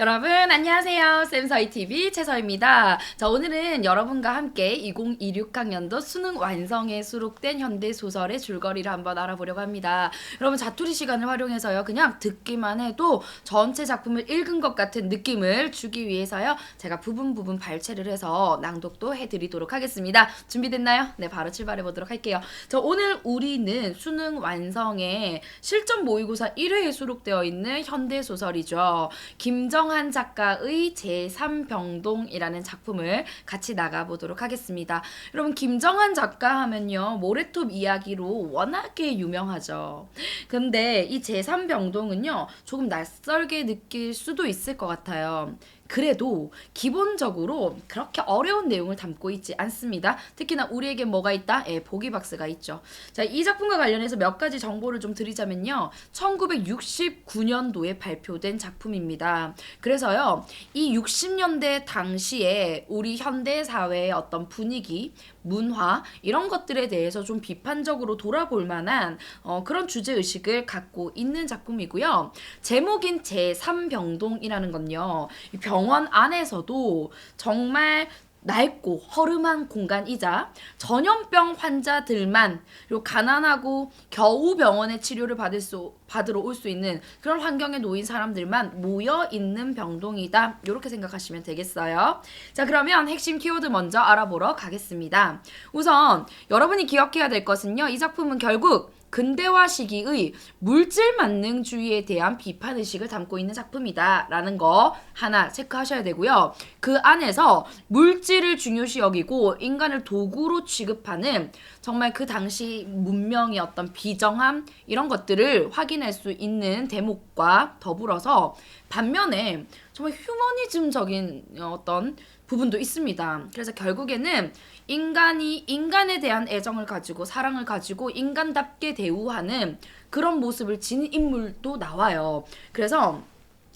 여러분 안녕하세요. 쌤서희TV 최서입니다. 자 오늘은 여러분과 함께 2026학년도 수능 완성에 수록된 현대 소설의 줄거리를 한번 알아보려고 합니다. 여러분 자투리 시간을 활용해서요. 그냥 듣기만 해도 전체 작품을 읽은 것 같은 느낌을 주기 위해서요. 제가 부분 부분 발췌를 해서 낭독도 해 드리도록 하겠습니다. 준비됐나요? 네 바로 출발해 보도록 할게요. 자 오늘 우리는 수능 완성에 실전 모의고사 1회에 수록되어 있는 현대 소설이죠. 김정 한 작가의 제3병동이라는 작품을 같이 나가보도록 하겠습니다. 여러분, 김정한 작가 하면요, 모래톱 이야기로 워낙에 유명하죠. 근데 이 제3병동은요, 조금 낯설게 느낄 수도 있을 것 같아요. 그래도 기본적으로 그렇게 어려운 내용을 담고 있지 않습니다. 특히나 우리에게 뭐가 있다? 예, 보기 박스가 있죠. 자, 이 작품과 관련해서 몇 가지 정보를 좀 드리자면요. 1969년도에 발표된 작품입니다. 그래서요, 이 60년대 당시에 우리 현대 사회의 어떤 분위기, 문화 이런 것들에 대해서 좀 비판적으로 돌아볼 만한 어, 그런 주제 의식을 갖고 있는 작품이고요. 제목인 제3병동이라는 건요. 이 병원 안에서도 정말 낡고 허름한 공간이자 전염병 환자들만 그리고 가난하고 겨우 병원에 치료를 받을 수 받으러 올 수 있는 그런 환경에 놓인 사람들만 모여 있는 병동이다. 이렇게 생각하시면 되겠어요. 자, 그러면 핵심 키워드 먼저 알아보러 가겠습니다. 우선 여러분이 기억해야 될 것은요. 이 작품은 결국 근대화 시기의 물질 만능주의에 대한 비판 의식을 담고 있는 작품이다라는 거 하나 체크하셔야 되고요. 그 안에서 물질을 중요시 여기고 인간을 도구로 취급하는 정말 그 당시 문명의 어떤 비정함 이런 것들을 확인할 수 있는 대목과 더불어서 반면에 정말 휴머니즘적인 어떤 부분도 있습니다. 그래서 결국에는 인간이 인간에 대한 애정을 가지고 사랑을 가지고 인간답게 대우하는 그런 모습을 지닌 인물도 나와요. 그래서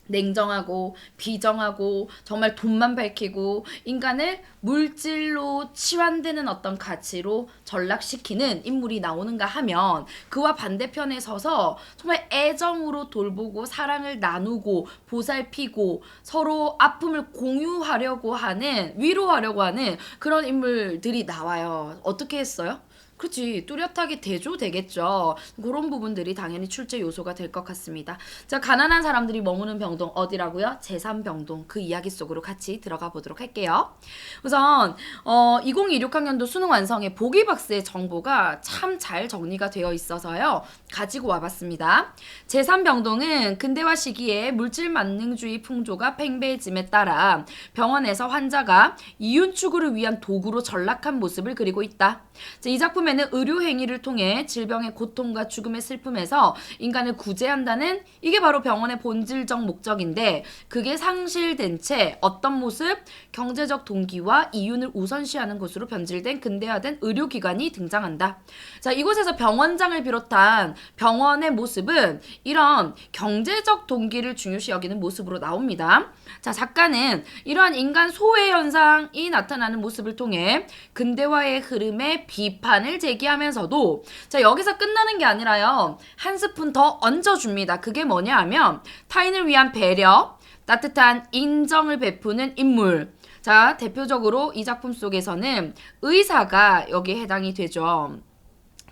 냉정하고 비정하고 정말 돈만 밝히고 인간을 물질로 치환되는 어떤 가치로 전락시키는 인물이 나오는가 하면 그와 반대편에 서서 정말 애정으로 돌보고 사랑을 나누고 보살피고 서로 아픔을 공유하려고 하는 위로하려고 하는 그런 인물들이 나와요. 어떻게 했어요? 그렇지 뚜렷하게 대조되겠죠. 그런 부분들이 당연히 출제 요소가 될 것 같습니다. 자 가난한 사람들이 머무는 병동 어디라고요? 제3병동 그 이야기 속으로 같이 들어가 보도록 할게요. 우선 어, 2026학년도 수능 완성의 보기 박스의 정보가 참 잘 정리가 되어 있어서요. 가지고 와봤습니다. 제3병동은 근대화 시기에 물질 만능주의 풍조가 팽배해짐에 따라 병원에서 환자가 이윤 추구를 위한 도구로 전락한 모습을 그리고 있다. 자, 이 작품에 는 의료 행위를 통해 질병의 고통과 죽음의 슬픔에서 인간을 구제한다는 이게 바로 병원의 본질적 목적인데 그게 상실된 채 어떤 모습 경제적 동기와 이윤을 우선시하는 것으로 변질된 근대화된 의료기관이 등장한다. 자, 이곳에서 병원장을 비롯한 병원의 모습은 이런 경제적 동기를 중요시 여기는 모습으로 나옵니다. 자, 작가는 이러한 인간 소외 현상이 나타나는 모습을 통해 근대화의 흐름에 비판을 제기하면서도 자, 여기서 끝나는 게 아니라요. 한 스푼 더 얹어줍니다. 그게 뭐냐 하면 타인을 위한 배려, 따뜻한 인정을 베푸는 인물. 자, 대표적으로 이 작품 속에서는 의사가 여기에 해당이 되죠.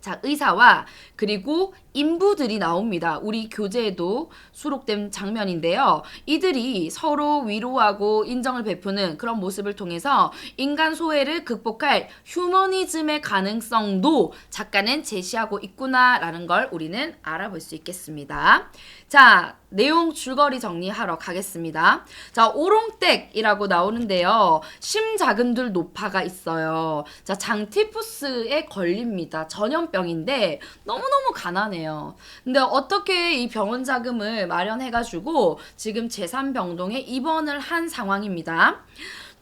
자, 의사와 그리고 인부들이 나옵니다. 우리 교재에도 수록된 장면인데요. 이들이 서로 위로하고 인정을 베푸는 그런 모습을 통해서 인간 소외를 극복할 휴머니즘의 가능성도 작가는 제시하고 있구나라는 걸 우리는 알아볼 수 있겠습니다. 자, 내용 줄거리 정리하러 가겠습니다. 자, 오롱댁이라고 나오는데요. 심자근들 노파가 있어요. 자, 장티푸스에 걸립니다. 전염병인데 너무너무 가난해요. 근데 어떻게 이 병원 자금을 마련해가지고 지금 제3병동에 입원을 한 상황입니다.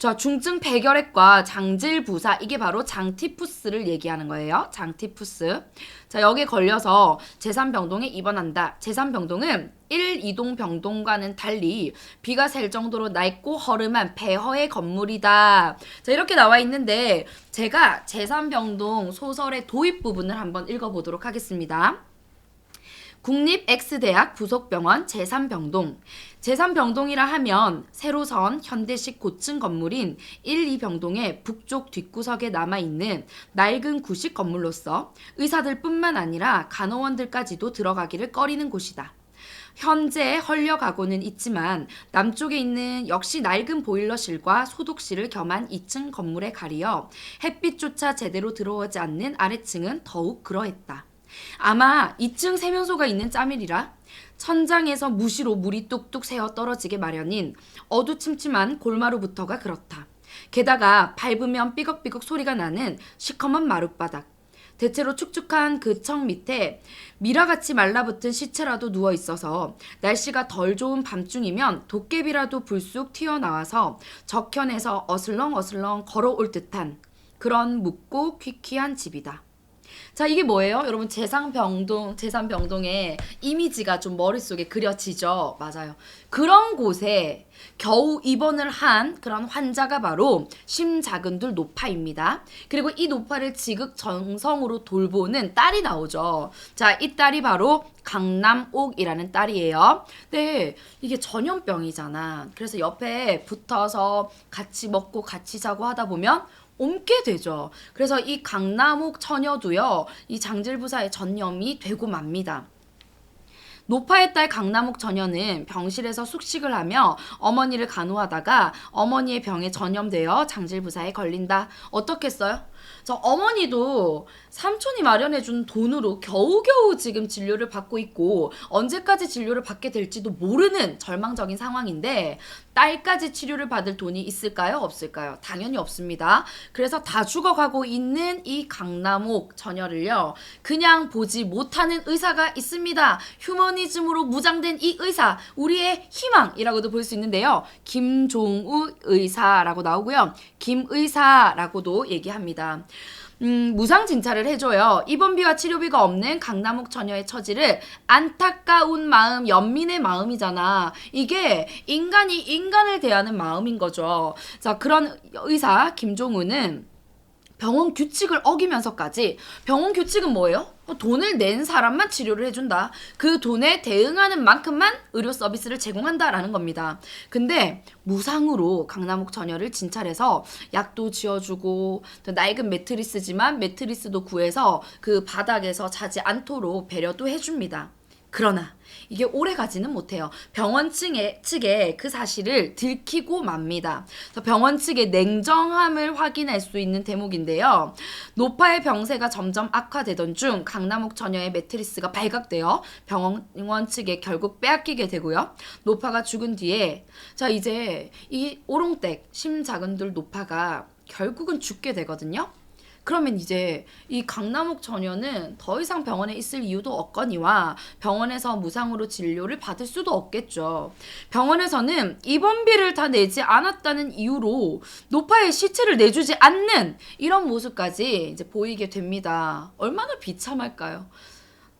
자, 중증 폐결핵과 장질 부사 이게 바로 장티푸스를 얘기하는 거예요. 장티푸스. 자, 여기에 걸려서 제3병동에 입원한다. 제3병동은 1, 2동 병동과는 달리 비가 셀 정도로 낡고 허름한 폐허의 건물이다. 자, 이렇게 나와 있는데 제가 제3병동 소설의 도입 부분을 한번 읽어 보도록 하겠습니다. 국립 X대학 부속병원 제3병동. 제3병동이라 하면 새로 선 현대식 고층 건물인 1, 2병동의 북쪽 뒷구석에 남아있는 낡은 구식 건물로서 의사들 뿐만 아니라 간호원들까지도 들어가기를 꺼리는 곳이다. 현재 헐려가고는 있지만 남쪽에 있는 역시 낡은 보일러실과 소독실을 겸한 2층 건물에 가리어 햇빛조차 제대로 들어오지 않는 아래층은 더욱 그러했다. 아마 2층 세면소가 있는 짜밀이라 천장에서 무시로 물이 뚝뚝 새어 떨어지게 마련인 어두침침한 골마루부터가 그렇다. 게다가 밟으면 삐걱삐걱 소리가 나는 시커먼 마룻바닥. 대체로 축축한 그 청 밑에 미라같이 말라붙은 시체라도 누워 있어서 날씨가 덜 좋은 밤중이면 도깨비라도 불쑥 튀어나와서 적현에서 어슬렁어슬렁 걸어올 듯한 그런 묵고 퀴퀴한 집이다. 자, 이게 뭐예요? 여러분 재상병동 재산병동의 이미지가 좀 머릿속에 그려지죠. 맞아요. 그런 곳에 겨우 입원을 한 그런 환자가 바로 심자근들 노파입니다. 그리고 이 노파를 지극정성으로 돌보는 딸이 나오죠. 자, 이 딸이 바로 강남옥이라는 딸이에요. 네, 이게 전염병이잖아. 그래서 옆에 붙어서 같이 먹고 같이 자고 하다 보면 옮게 되죠. 그래서 이 강남옥 처녀도요, 이 장질부사의 전염이 되고 맙니다. 노파의 딸 강남옥 처녀는 병실에서 숙식을 하며 어머니를 간호하다가 어머니의 병에 전염되어 장질부사에 걸린다. 어떻겠어요? 저 어머니도 삼촌이 마련해준 돈으로 겨우겨우 지금 진료를 받고 있고 언제까지 진료를 받게 될지도 모르는 절망적인 상황인데 딸까지 치료를 받을 돈이 있을까요? 없을까요? 당연히 없습니다. 그래서 다 죽어가고 있는 이 강남옥 처녀를요, 그냥 보지 못하는 의사가 있습니다. 휴머니즘으로 무장된 이 의사, 우리의 희망이라고도 볼 수 있는데요. 김종우 의사라고 나오고요. 김의사라고도 얘기합니다. 음, 무상 진찰을 해줘요. 입원비와 치료비가 없는 강남옥 처녀의 처지를 안타까운 마음, 연민의 마음이잖아. 이게 인간이 인간을 대하는 마음인 거죠. 자, 그런 의사 김종우는 병원 규칙을 어기면서까지 병원 규칙은 뭐예요? 어, 돈을 낸 사람만 치료를 해준다. 그 돈에 대응하는 만큼만 의료 서비스를 제공한다라는 겁니다. 근데 무상으로 강남옥 처녀를 진찰해서 약도 지어주고 또 낡은 매트리스지만 매트리스도 구해서 그 바닥에서 자지 않도록 배려도 해줍니다. 그러나 이게 오래 가지는 못해요. 병원 측에, 측에 그 사실을 들키고 맙니다. 병원 측의 냉정함을 확인할 수 있는 대목인데요. 노파의 병세가 점점 악화되던 중 강남옥 처녀의 매트리스가 발각되어 병원 측에 결국 빼앗기게 되고요. 노파가 죽은 뒤에 자 이제 이 오롱댁 심작은들 노파가 결국은 죽게 되거든요. 그러면 이제 이 강남옥 처녀는 더 이상 병원에 있을 이유도 없거니와 병원에서 무상으로 진료를 받을 수도 없겠죠. 병원에서는 입원비를 다 내지 않았다는 이유로 노파의 시체를 내주지 않는 이런 모습까지 이제 보이게 됩니다. 얼마나 비참할까요?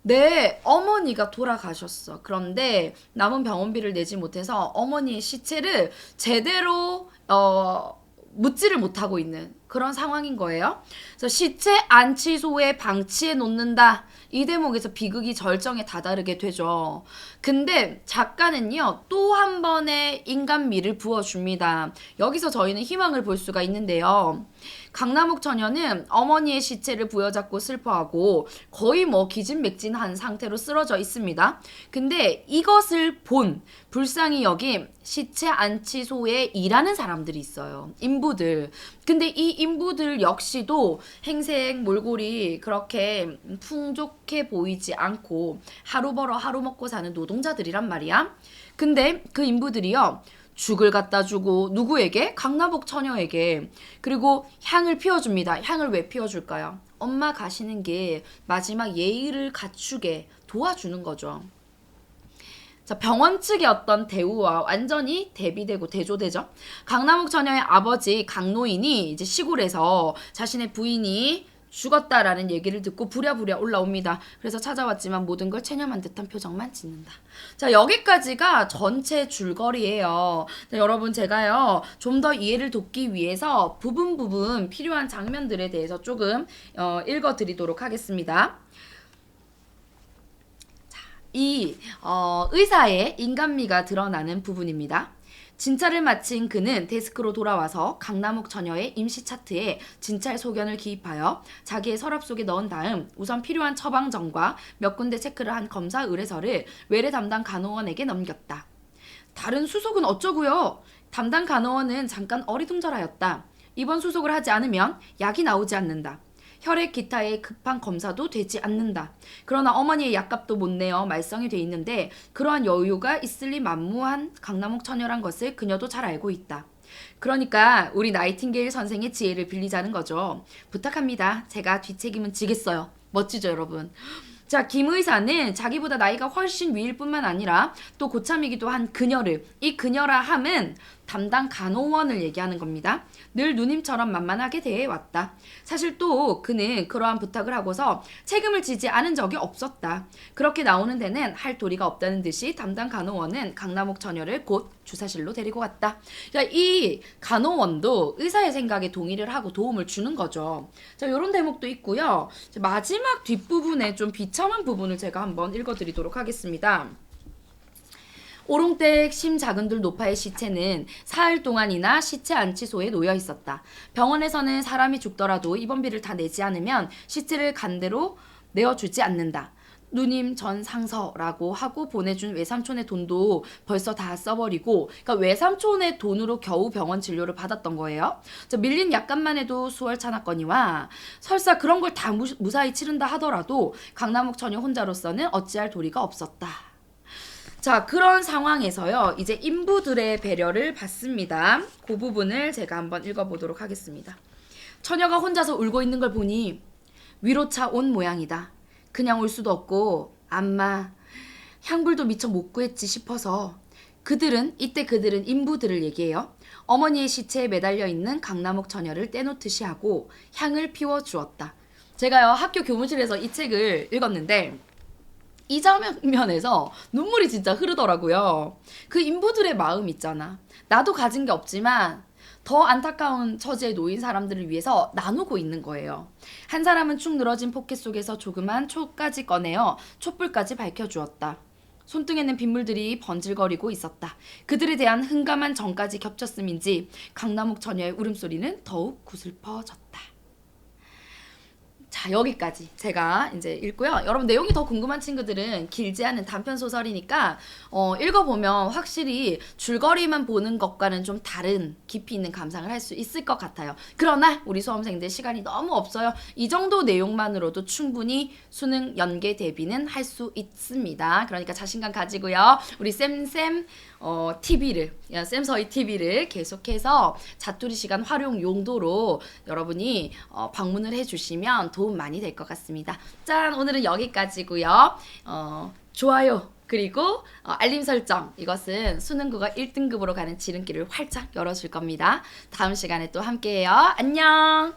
내 어머니가 돌아가셨어. 그런데 남은 병원비를 내지 못해서 어머니의 시체를 제대로 어 묻지를 못하고 있는 그런 상황인 거예요. 그래서 시체 안치소에 방치해 놓는다. 이 대목에서 비극이 절정에 다다르게 되죠. 근데 작가는요, 또 한 번의 인간미를 부어줍니다. 여기서 저희는 희망을 볼 수가 있는데요. 강남욱 처녀는 어머니의 시체를 부여잡고 슬퍼하고 거의 뭐 기진맥진한 상태로 쓰러져 있습니다. 근데 이것을 본 불쌍히 여긴 시체 안치소에 일하는 사람들이 있어요. 인부들. 근데 이 인부들 역시도 행색 몰골이 그렇게 풍족 해 보이지 않고 하루 벌어 하루 먹고 사는 노동자들이란 말이야. 근데 그 인부들이요. 죽을 갖다 주고 누구에게? 강나복 처녀에게 그리고 향을 피워줍니다. 향을 왜 피워줄까요? 엄마 가시는 게 마지막 예의를 갖추게 도와주는 거죠. 자, 병원 측의 어떤 대우와 완전히 대비되고 대조되죠. 강남욱 처녀의 아버지 강노인이 이제 시골에서 자신의 부인이 죽었다라는 얘기를 듣고 부랴부랴 올라옵니다. 그래서 찾아왔지만 모든 걸 체념한 듯한 표정만 짓는다. 자, 여기까지가 전체 줄거리예요. 자, 여러분 제가요. 좀 더 이해를 돕기 위해서 부분 부분 필요한 장면들에 대해서 조금 어, 읽어 드리도록 하겠습니다. 이 어, 의사의 인간미가 드러나는 부분입니다. 진찰을 마친 그는 데스크로 돌아와서 강남욱 처녀의 임시 차트에 진찰 소견을 기입하여 자기의 서랍 속에 넣은 다음 우선 필요한 처방전과 몇 군데 체크를 한 검사 의뢰서를 외래 담당 간호원에게 넘겼다. 다른 수속은 어쩌고요? 담당 간호원은 잠깐 어리둥절하였다. 이번 수속을 하지 않으면 약이 나오지 않는다. 혈액 기타의 급한 검사도 되지 않는다. 그러나 어머니의 약값도 못 내어 말썽이 돼 있는데 그러한 여유가 있을 리 만무한 강남욱 처녀란 것을 그녀도 잘 알고 있다. 그러니까 우리 나이팅게일 선생의 지혜를 빌리자는 거죠. 부탁합니다. 제가 뒷책임은 지겠어요. 멋지죠, 여러분? 자, 김 의사는 자기보다 나이가 훨씬 위일 뿐만 아니라 또 고참이기도 한 그녀를, 이 그녀라 함은 담당 간호원을 얘기하는 겁니다. 늘 누님처럼 만만하게 대해왔다. 사실 또 그는 그러한 부탁을 하고서 책임을 지지 않은 적이 없었다. 그렇게 나오는 데는 할 도리가 없다는 듯이 담당 간호원은 강남옥 처녀를 곧 주사실로 데리고 갔다. 자, 이 간호원도 의사의 생각에 동의를 하고 도움을 주는 거죠. 자, 요런 대목도 있고요. 자, 마지막 뒷부분에 좀 비참한 부분을 제가 한번 읽어드리도록 하겠습니다. 오롱댁 심작은들 노파의 시체는 사흘 동안이나 시체 안치소에 놓여 있었다. 병원에서는 사람이 죽더라도 입원비를 다 내지 않으면 시체를 간대로 내어주지 않는다. 누님 전 상서라고 하고 보내준 외삼촌의 돈도 벌써 다 써버리고 그러니까 외삼촌의 돈으로 겨우 병원 진료를 받았던 거예요. 저 밀린 약값만 해도 수월 차놨거니와 설사 그런 걸 다 무사히 치른다 하더라도 강남욱 처녀 혼자로서는 어찌할 도리가 없었다. 자, 그런 상황에서요, 이제 인부들의 배려를 받습니다. 그 부분을 제가 한번 읽어보도록 하겠습니다. 처녀가 혼자서 울고 있는 걸 보니 위로차 온 모양이다. 그냥 올 수도 없고, 안마, 향불도 미처 못 구했지 싶어서 그들은, 이때 그들은 인부들을 얘기해요. 어머니의 시체에 매달려 있는 강남옥 처녀를 떼놓듯이 하고 향을 피워 주었다. 제가요, 학교 교무실에서 이 책을 읽었는데, 이 장면에서 눈물이 진짜 흐르더라고요. 그 인부들의 마음 있잖아. 나도 가진 게 없지만 더 안타까운 처지에 놓인 사람들을 위해서 나누고 있는 거예요. 한 사람은 축 늘어진 포켓 속에서 조그만 촛까지 꺼내어 촛불까지 밝혀주었다. 손등에는 빗물들이 번질거리고 있었다. 그들에 대한 흥감한 정까지 겹쳤음인지 강남욱 처녀의 울음소리는 더욱 구슬퍼졌다. 자 여기까지 제가 이제 읽고요. 여러분 내용이 더 궁금한 친구들은 길지 않은 단편 소설이니까 어, 읽어보면 확실히 줄거리만 보는 것과는 좀 다른 깊이 있는 감상을 할 수 있을 것 같아요. 그러나 우리 수험생들 시간이 너무 없어요. 이 정도 내용만으로도 충분히 수능 연계 대비는 할 수 있습니다. 그러니까 자신감 가지고요. 우리 쌤쌤 어, TV를 쌤서희 TV를 계속해서 자투리 시간 활용 용도로 여러분이 어, 방문을 해주시면 도움 많이 될 것 같습니다. 짠 오늘은 여기까지고요. 어, 좋아요. 그리고 어, 알림 설정 이것은 수능국어 1등급으로 가는 지름길을 활짝 열어줄 겁니다. 다음 시간에 또 함께해요. 안녕.